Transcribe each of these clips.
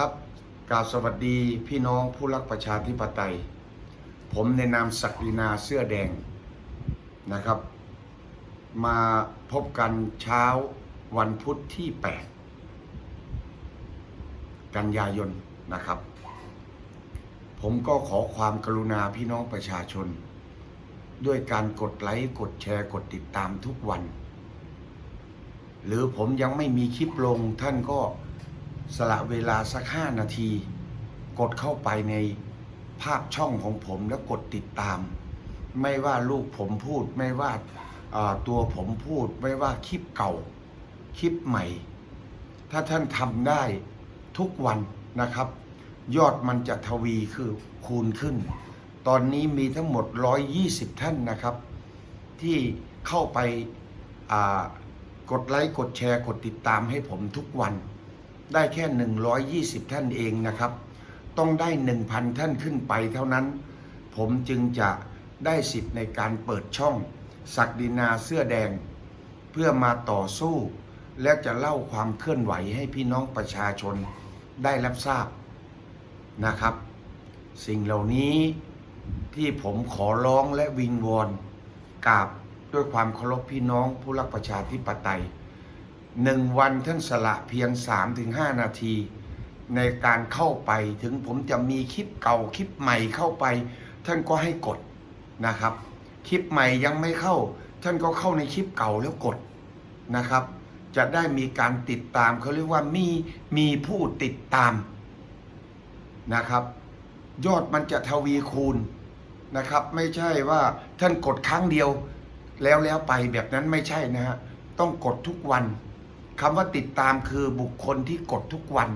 ครับกราบสวัสดีพี่น้องผู้รักประชาธิปไตย ผมในนามศักดินาเสื้อแดงนะครับ มาพบกันเช้าวันพุธที่ 8 กันยายนนะครับ ผมก็ขอความกรุณาพี่น้องประชาชน ด้วยการกดไลค์กดแชร์กดติดตามทุกวัน หรือผมยังไม่มีคลิปลงท่านก็ สละเวลาสักห้านาที กดเข้าไปในภาพช่องของผมแล้วกดติดตาม ไม่ว่าลูกผมพูด ไม่ว่าาตัวผมพูด ไม่ว่าคลิปเก่า คลิปใหม่ ถ้าท่านทำได้ทุกวันนะครับ ยอดมันจะทวีคือคูณขึ้น ตอนนี้มีทั้งหมด 120 ท่านนะครับ ที่เข้าไปากดไลค์ กดแชร์ กดติดตามให้ผมทุกวัน ได้แค่ 120 ท่านเองนะครับ ต้องได้ 1,000 ท่านขึ้นไปเท่านั้น ผมจึงจะได้สิทธิ์ในการเปิดช่องศักดินาเสื้อแดง เพื่อมาต่อสู้ และจะเล่าความเคลื่อนไหวให้พี่น้องประชาชนได้รับทราบนะครับ สิ่งเหล่านี้ที่ผมขอร้องและวิงวอนกราบด้วยความเคารพพี่น้องผู้รักประชาธิปไตย หนึ่งวันท่านสละเพียง 3-5 นาที ในการเข้าไปถึงผมจะมีคลิปเก่าคลิปใหม่เข้าไป ท่านก็ให้กดนะครับ คลิปใหม่ยังไม่เข้า ท่านก็เข้าในคลิปเก่าแล้วกดนะครับ จะได้มีการติดตามเขาเรียกว่ามีมีผู้ติดตามนะครับ ยอดมันจะทวีคูณนะครับ ไม่ใช่ว่าท่านกดครั้งเดียวแล้วแล้วไปแบบนั้นไม่ใช่นะฮะต้องกดทุกวัน คำว่าติดตามคือบุคคลที่กดทุกวัน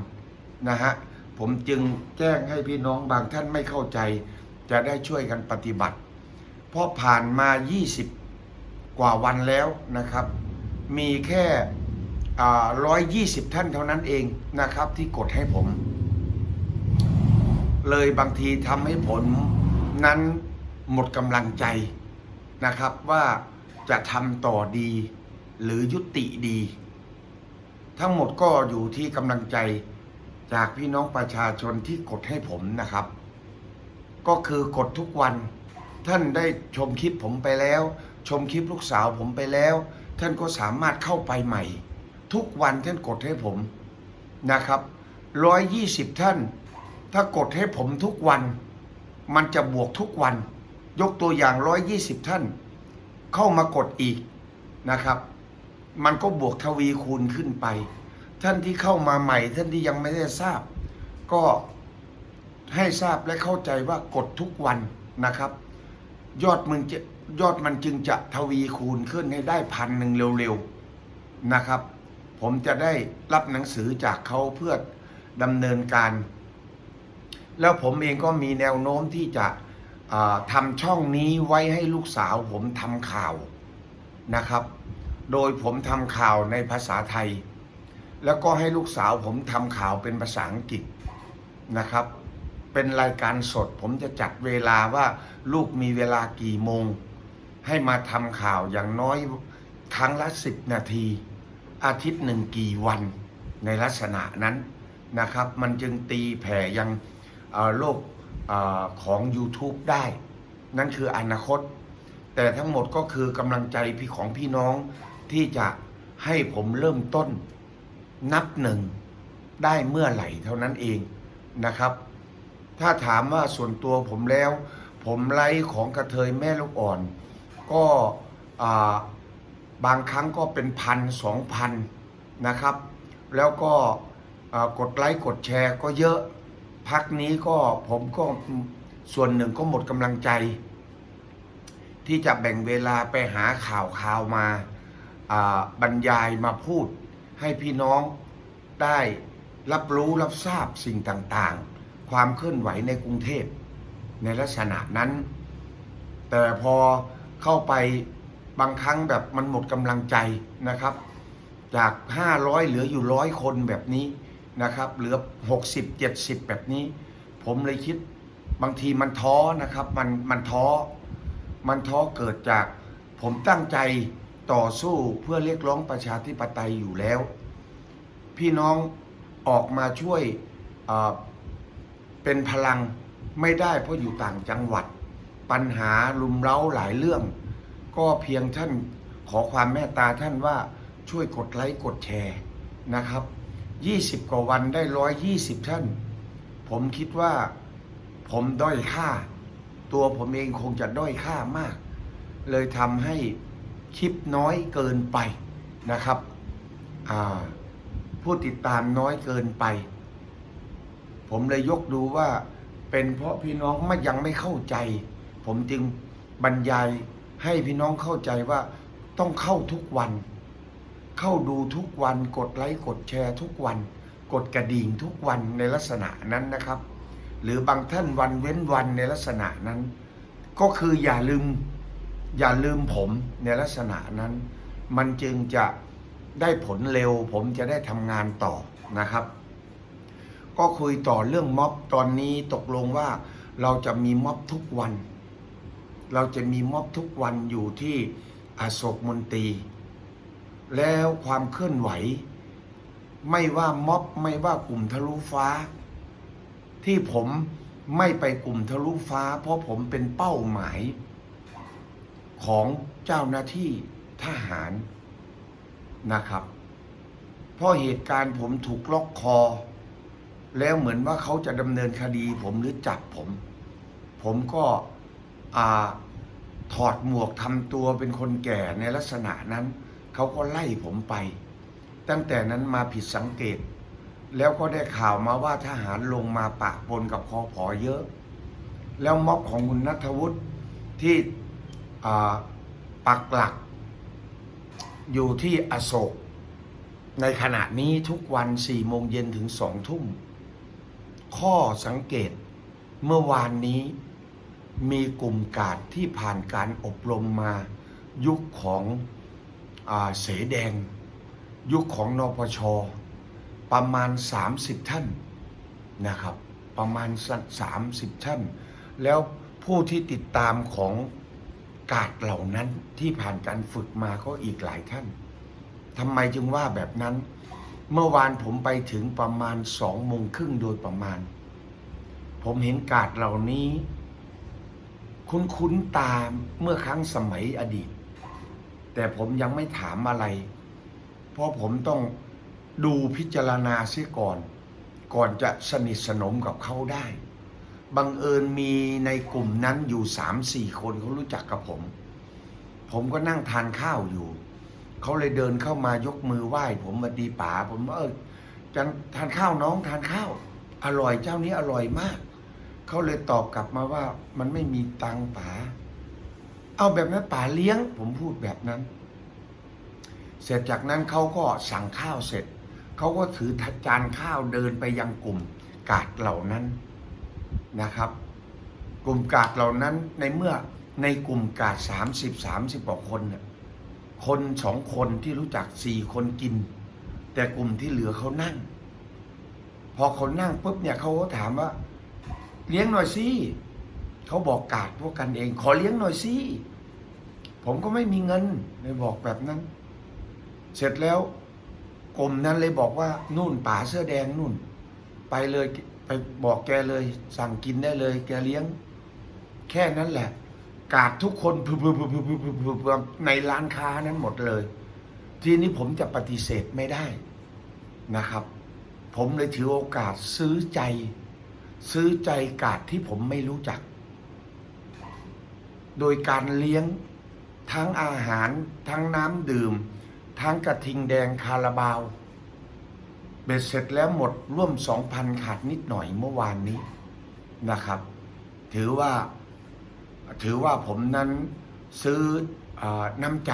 นะฮะผมจึงแจ้งให้พี่น้องบางท่านไม่เข้าใจ จะได้ช่วยกันปฏิบัติ เพราะผ่านมา 20 กว่าวันแล้วนะครับ มีแค่ร้อยยี่สิบท่านเท่านั้นเองนะครับ ที่กดให้ผม เลยบางทีทำให้ผมนั้นหมดกำลังใจนะครับว่าจะทำต่อดีหรือยุติดี ทั้งหมดก็อยู่ที่กำลังใจจากพี่น้องประชาชนที่กดให้ผมนะครับ ก็คือกดทุกวัน ท่านได้ชมคลิปผมไปแล้ว ชมคลิปลูกสาวผมไปแล้ว ท่านก็สามารถเข้าไปใหม่ ทุกวันท่านกดให้ผมนะครับร้อยยี่สิบท่าน ถ้ากดให้ผมทุกวัน มันจะบวกทุกวัน ยกตัวอย่างร้อยยี่สิบท่าน เข้ามากดอีกนะครับ มันก็บวกทวีคูณขึ้นไป ท่านที่เข้ามาใหม่ ท่านที่ยังไม่ได้ทราบ ก็ให้ทราบและเข้าใจว่ากดทุกวันนะครับ ยอดมึงจะยอดมันจึงจะทวีคูณขึ้นให้ได้พันหนึ่งเร็วๆนะครับ ผมจะได้รับหนังสือจากเขาเพื่อดำเนินการ แล้วผมเองก็มีแนวโน้มที่จะทำช่องนี้ไว้ให้ลูกสาวผมทำข่าวนะครับ โดยผมทำข่าวในภาษาไทย แล้วก็ให้ลูกสาวผมทำข่าวเป็นภาษาอังกฤษนะครับ เป็นรายการสดผมจะจัดเวลาว่าลูกมีเวลากี่โมง ให้มาทำข่าวอย่างน้อยครั้งละสิบนาที อาทิตย์หนึ่งกี่วันในลักษณะนั้นนะครับ มันจึงตีแผ่ยังโลกอของ YouTube ได้ นั่นคืออนาคต แต่ทั้งหมดก็คือกำลังใจพี่ของพี่น้อง ที่จะให้ผมเริ่มต้น นับหนึ่งได้เมื่อไหร่เท่านั้นเองนะครับ ถ้าถามว่าส่วนตัวผมแล้ว ผมไลฟ์ของกระเทยแม่ลูกอ่อน ก็บางครั้งก็เป็นพันสองพันนะครับ แล้วก็กดไลค์กดแชร์ก็เยอะ พักนี้ก็ผมก็ส่วนหนึ่งก็หมดกำลังใจ ที่จะแบ่งเวลาไปหาข่าวข่าวมา บรรยายมาพูดให้พี่น้องได้รับรู้รับทราบสิ่งต่างๆ ความเคลื่อนไหวในกรุงเทพในลักษณะนั้น แต่พอเข้าไปบางครั้งแบบมันหมดกำลังใจนะครับ จาก 500 เหลืออยู่ร้อยคนแบบนี้นะครับ เหลือ 60 70 แบบนี้ ผมเลยคิดบางทีมันท้อนะครับ มันมันท้อ มันท้อเกิดจากผมตั้งใจ ต่อสู้เพื่อเรียกร้องประชาธิปไตยอยู่แล้ว พี่น้องออกมาช่วยเป็นพลังไม่ได้เพราะอยู่ต่างจังหวัด ปัญหาลุมเร้าหลายเรื่อง ก็เพียงท่านขอความเมตตาท่านว่าช่วยกดไลค์กดแชร์นะครับ 20 กว่าวันได้ 120 ท่าน ผมคิดว่าผมด้อยค่า ตัวผมเองคงจะด้อยค่ามาก เลยทำให้ คลิปน้อยเกินไปนะครับผู้ติดตามน้อยเกินไป ผมเลยยกดูว่าเป็นเพราะพี่น้องไม่ยังไม่เข้าใจ ผมจึงบรรยายให้พี่น้องเข้าใจว่าต้องเข้าทุกวัน เข้าดูทุกวัน กดไลค์กดแชร์ทุกวัน กดกระดิ่งทุกวันในลักษณะนั้นนะครับ หรือบางท่านวันเว้นวันในลักษณะนั้น ก็คืออย่าลืม อย่าลืมผมในลักษณะนั้น มันจึงจะได้ผลเร็ว ผมจะได้ทำงานต่อนะครับ ก็คุยต่อเรื่องม็อบตอนนี้ตกลงว่าเราจะมีม็อบทุกวัน เราจะมีม็อบทุกวันอยู่ที่อโศกมนตรี แล้วความเคลื่อนไหว ไม่ว่าม็อบไม่ว่ากลุ่มทะลุฟ้า ที่ผมไม่ไปกลุ่มทะลุฟ้า เพราะผมเป็นเป้าหมาย ของเจ้าหน้าที่ทหารนะครับ เพราะเหตุการณ์ผมถูกล็อกคอ แล้วเหมือนว่าเขาจะดำเนินคดีผมหรือจับผม ผมก็ถอดหมวกทำตัวเป็นคนแก่ในลักษณะนั้น เขาก็ไล่ผมไป ตั้งแต่นั้นมาผิดสังเกต แล้วก็ได้ข่าวมาว่าทหารลงมาปะปนกับคอผอเยอะ แล้วม็อบของคุณนัทวุฒิที่ ปักหลัก อยู่ที่อโศก ในขณะนี้ทุกวันสี่โมงเย็นถึงสองทุ่ม ข้อสังเกตเมื่อวานนี้มีกลุ่มกาดที่ผ่านการอบรมมายุคของอเสแดง ยุคของนปช ประมาณ 30 ท่านนะครับ ประมาณสามสิบท่าน แล้วผู้ที่ติดตามของ กาดเหล่านั้นที่ผ่านการฝึกมาก็อีกหลายท่านทำไมจึงว่าแบบนั้น เมื่อวานผมไปถึงประมาณสองโมงครึ่งโดยประมาณ ผมเห็นกาดเหล่านี้ คุ้นๆตามเมื่อครั้งสมัยอดีต แต่ผมยังไม่ถามอะไร เพราะผมต้องดูพิจารณาเสียก่อน ก่อนจะสนิทสนมกับเขาได้ บังเอิญมีในกลุ่มนั้นอยู่สามสี่คนเขารู้จักกับผม ผมก็นั่งทานข้าวอยู่ เขาเลยเดินเข้ามายกมือไหว้ ผมมาดีป๋าผมว่าเออจันทานข้าวน้องทานข้าว อร่อยเจ้านี้อร่อยมาก เขาเลยตอบกลับมาว่ามันไม่มีตังป๋า เอาแบบนั้นป๋าเลี้ยง ผมพูดแบบนั้น เสร็จจากนั้นเขาก็สั่งข้าวเสร็จ เขาก็ถือจานข้าวเดินไปยังกลุ่มกาดเหล่านั้น นะครับ กลุ่มกาดเหล่านั้นในเมื่อในกลุ่มกาดสามสิบสามสิบกว่าคนน่ะคนสองคนที่รู้จักสี่คนกิน แต่กลุ่มที่เหลือเขานั่ง พอเขานั่งปุ๊บเนี่ยเขาก็ถามว่า เลี้ยงหน่อยสิเขาบอกกาดพวกกันเอง ขอเลี้ยงหน่อยสิผมก็ไม่มีเงินเลยบอกแบบนั้น เสร็จแล้วกลุ่มนั้นเลยบอกว่านู่นป่าเสื้อแดงนู่น ไปเลย ไปบอกแกเลย สั่งกินได้เลย แกเลี้ยง แค่นั้นแหละ กาดทุกคนในร้านค้านั้นหมดเลย ทีนี้ผมจะปฏิเสธไม่ได้นะครับ ผมเลยถือโอกาสซื้อใจ ซื้อใจกาดที่ผมไม่รู้จัก โดยการเลี้ยงทั้งอาหาร ทั้งน้ำดื่ม ทั้งกระทิงแดงคาราบาว เบ็ดเสร็จแล้วหมดร่วมสองพันขาดนิดหน่อยเมื่อวานนี้นะครับ ถือว่าถือว่าผมนั้นซื้ออน้ำใจ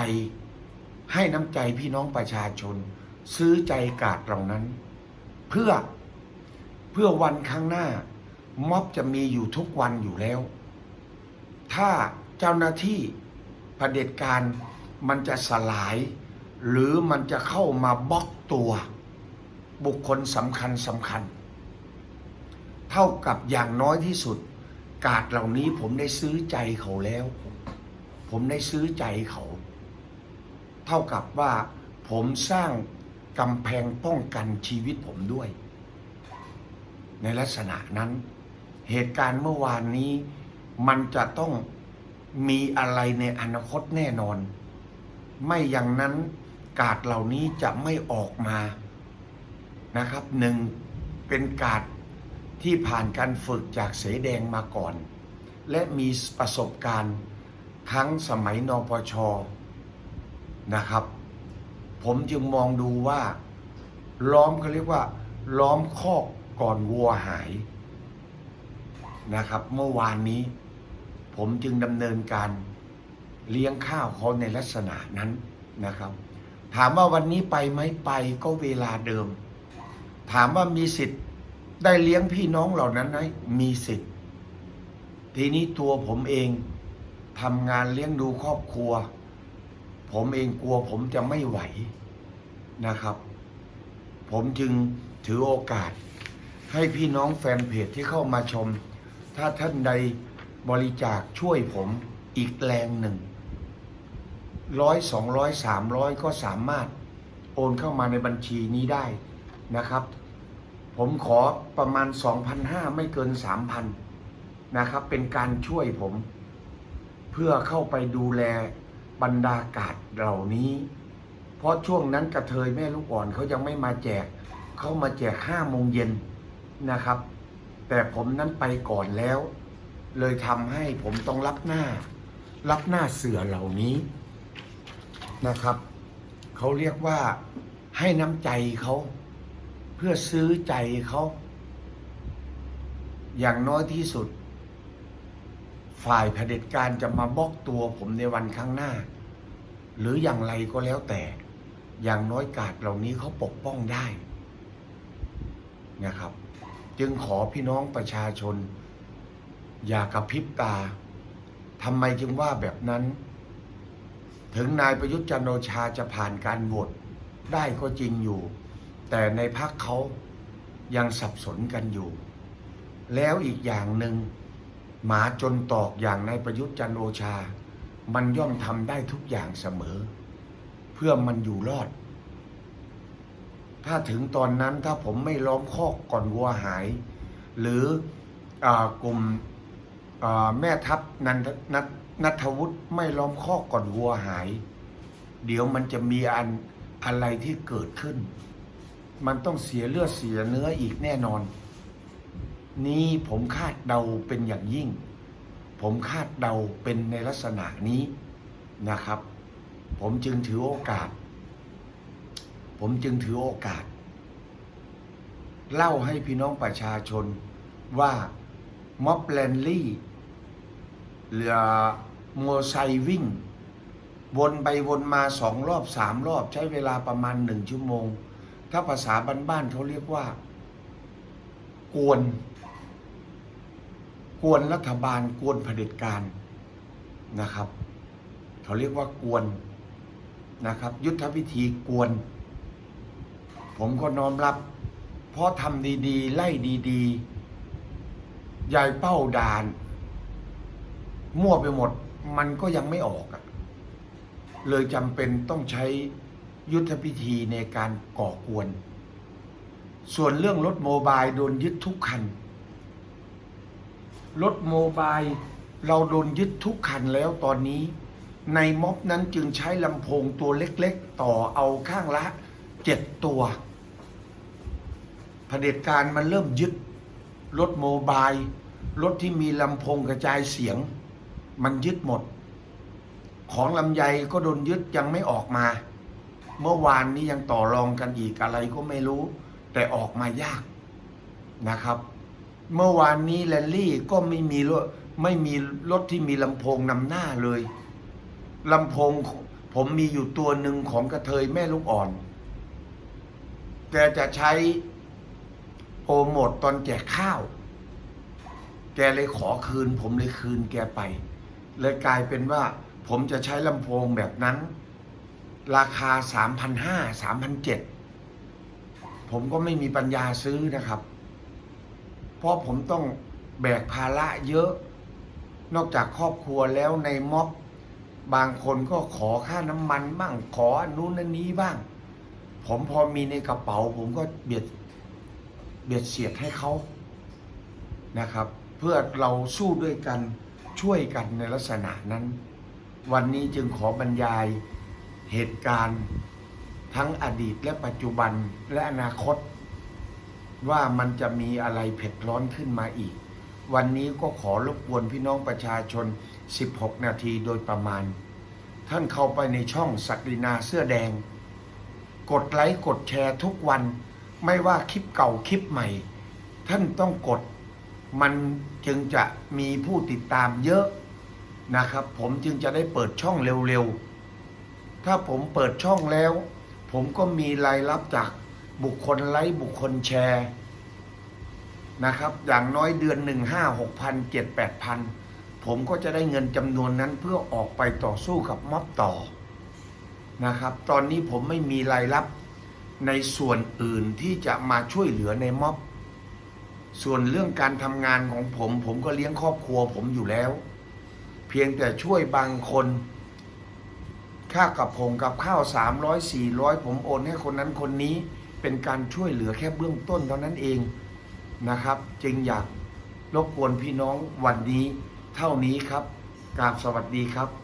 ให้น้ำใจพี่น้องประชาชน ซื้อใจกาดเหล่านั้น เพื่อเพื่อวันข้างหน้า ม็อบจะมีอยู่ทุกวันอยู่แล้ว ถ้าเจ้าหน้าที่เผด็จการมันจะสลาย หรือมันจะเข้ามาบล็อกตัว บุคคลสำคัญสำคัญ เท่ากับอย่างน้อยที่สุด กาดเหล่านี้ผมได้ซื้อใจเขาแล้ว ผมได้ซื้อใจเขา เท่ากับว่าผมสร้างกำแพงป้องกันชีวิตผมด้วย ในลักษณะนั้น เหตุการณ์เมื่อวานนี้ มันจะต้องมีอะไรในอนาคตแน่นอน ไม่อย่างนั้นกาดเหล่านี้จะไม่ออกมา นะครับหนึ่งเป็นกาดที่ผ่านการฝึกจากเสแดงมาก่อน และมีประสบการณ์ทั้งสมัยนปชนะครับ ผมจึงมองดูว่า ล้อมเขาเรียกว่า ล้อมคอกก่อนวัวหายนะครับ เมื่อวานนี้ ผมจึงดำเนินการเลี้ยงข้าวเขาในลักษณะนั้นนะครับ ถามว่าวันนี้ไปไหมไปก็เวลาเดิม ถามว่ามีสิทธิ์ได้เลี้ยงพี่น้องเหล่านั้นไหมมีสิทธิ์ ทีนี้ตัวผมเองทำงานเลี้ยงดูครอบครัว ผมเองกลัวผมจะไม่ไหวนะครับ ผมจึงถือโอกาส ให้พี่น้องแฟนเพจที่เข้ามาชม ถ้าท่านใดบริจาคช่วยผมอีกแรงหนึ่งร้อยสองร้อยสามร้อยก็สามารถโอนเข้ามาในบัญชีนี้ได้ นะครับ ผมขอประมาณ 2,500 ไม่เกิน 3,000 นะครับ เป็นการช่วยผม เพื่อเข้าไปดูแลบรรดากาศเหล่านี้ เพราะช่วงนั้นกระเทยแม่ลูกอ่อนเขายังไม่มาแจก เขามาแจกห้าโมงเย็นนะครับ แต่ผมนั้นไปก่อนแล้ว เลยทำให้ผมต้องรับหน้า รับหน้าเสือเหล่านี้นะครับ เขาเรียกว่าให้น้ำใจเขา พื่อซื้อใจเขา อย่างน้อยที่สุด ฝ่ายเผด็จการจะมาบล็อกตัวผมในวันข้างหน้า หรืออย่างไรก็แล้วแต่ อย่างน้อยกาดเหล่านี้เขาปกป้องได้นะครับ จึงขอพี่น้องประชาชน อย่ากระพริบตาทำไมจึงว่าแบบนั้น ถึงนายประยุทธ์จันโอชาจะผ่านการโหวตได้ก็จริงอยู่ แต่ในพักเขายังสับสนกันอยู่ แล้วอีกอย่างหนึ่งหมาจนตอกอย่างนายประยุทธ์จันโอชา มันย่อมทำได้ทุกอย่างเสมอ เพื่อมันอยู่รอด ถ้าถึงตอนนั้นถ้าผมไม่ล้อมคอกก่อนวัวหาย หรืออกลุ่มแม่ทัพนันทนัทนัทวุฒิไม่ล้อมคอกก่อนวัวหาย เดี๋ยวมันจะมีอันอะไรที่เกิดขึ้น มันต้องเสียเลือดเสียเนื้ออีกแน่นอน นี่ผมคาดเดาเป็นอย่างยิ่ง ผมคาดเดาเป็นในลักษณะนี้นะครับ ผมจึงถือโอกาส ผมจึงถือโอกาส เล่าให้พี่น้องประชาชนว่าม็อบแลนลี่เรือโมอไซวิ่ง วนไปวนมาสองรอบสามรอบใช้เวลาประมาณหนึ่งชั่วโมง ถ้าภาษาบ้านๆเขาเรียกว่า กวน กวนรัฐบาล กวนเผด็จการนะครับ เขาเรียกว่ากวนนะครับ ยุทธวิธีกวน ผมก็น้อมรับ เพราะทำดีๆ ไล่ดีๆยายเป้าด่าน มั่วไปหมด มันก็ยังไม่ออกอะเลยจำเป็นต้องใช้ ยุทธพิธีในการก่อกวน ส่วนเรื่องรถโมบายโดนยึดทุกคัน รถโมบายเราโดนยึดทุกคันแล้วตอนนี้ ในม็อบนั้นจึงใช้ลำโพงตัวเล็กๆ ต่อเอาข้างละเจ็ดตัวเผด็จการมันเริ่มยึดรถโมบายรถที่มีลำโพงกระจายเสียง มันยึดหมด ของลำไยก็โดนยึดยังไม่ออกมา เมื่อวานนี้ยังต่อรองกันอีกอะไรก็ไม่รู้ แต่ออกมายากนะครับ เมื่อวานนี้แลนลี่ก็ไม่มีรถไม่มีรถที่มีลำโพงนำหน้าเลยลำโพงผมมีอยู่ตัวหนึ่งของกระเทยแม่ลูกอ่อน แกจะใช้โปรโมทตอนแจกข้าว แกเลยขอคืน ผมเลยคืนแกไป เลยกลายเป็นว่า ผมจะใช้ลำโพงแบบนั้น ราคาสามพันห้าสามพันเจ็ดผมก็ไม่มีปัญญาซื้อนะครับ เพราะผมต้องแบกภาระเยอะ นอกจากครอบครัวแล้วในม็อบบางคนก็ขอค่าน้ำมันบ้างขอนนู้นนนี้บ้าง ผมพอมีในกระเป๋า ผมก็เบียดเบียดเสียดให้เขานะครับ เพื่อเราสู้ด้วยกันช่วยกันในลักษณะนั้น วันนี้จึงขอบรรยาย เหตุการณ์ทั้งอดีตและปัจจุบันและอนาคต ว่ามันจะมีอะไรเผ็ดร้อนขึ้นมาอีก วันนี้ก็ขอรบกวนพี่น้องประชาชน 16 นาทีโดยประมาณ ท่านเข้าไปในช่องศักดินาเสื้อแดง กดไลค์กดแชร์ทุกวัน ไม่ว่าคลิปเก่าคลิปใหม่ ท่านต้องกด มันจึงจะมีผู้ติดตามเยอะนะครับ ผมจึงจะได้เปิดช่องเร็วๆ ถ้าผมเปิดช่องแล้ว ผมก็มีรายรับจากบุคคลไลค์บุคคลแชร์นะครับ อย่างน้อยเดือนหนึ่งห้าหกพันเจ็ดแปดพันผมก็จะได้เงินจำนวนนั้นเพื่อออกไปต่อสู้กับม็อบต่อนะครับ ตอนนี้ผมไม่มีรายรับในส่วนอื่นที่จะมาช่วยเหลือในม็อบ ส่วนเรื่องการทำงานของผม ผมก็เลี้ยงครอบครัวผมอยู่แล้ว เพียงแต่ช่วยบางคน ค่ากับผงกับข้าวสามร้อยสี่ร้อยผมโอนให้คนนั้นคนนี้เป็นการช่วยเหลือแค่เบื้องต้นเท่านั้นเองนะครับ จึงอยากรบกวนพี่น้องวันนี้เท่านี้ครับกราบสวัสดีครับ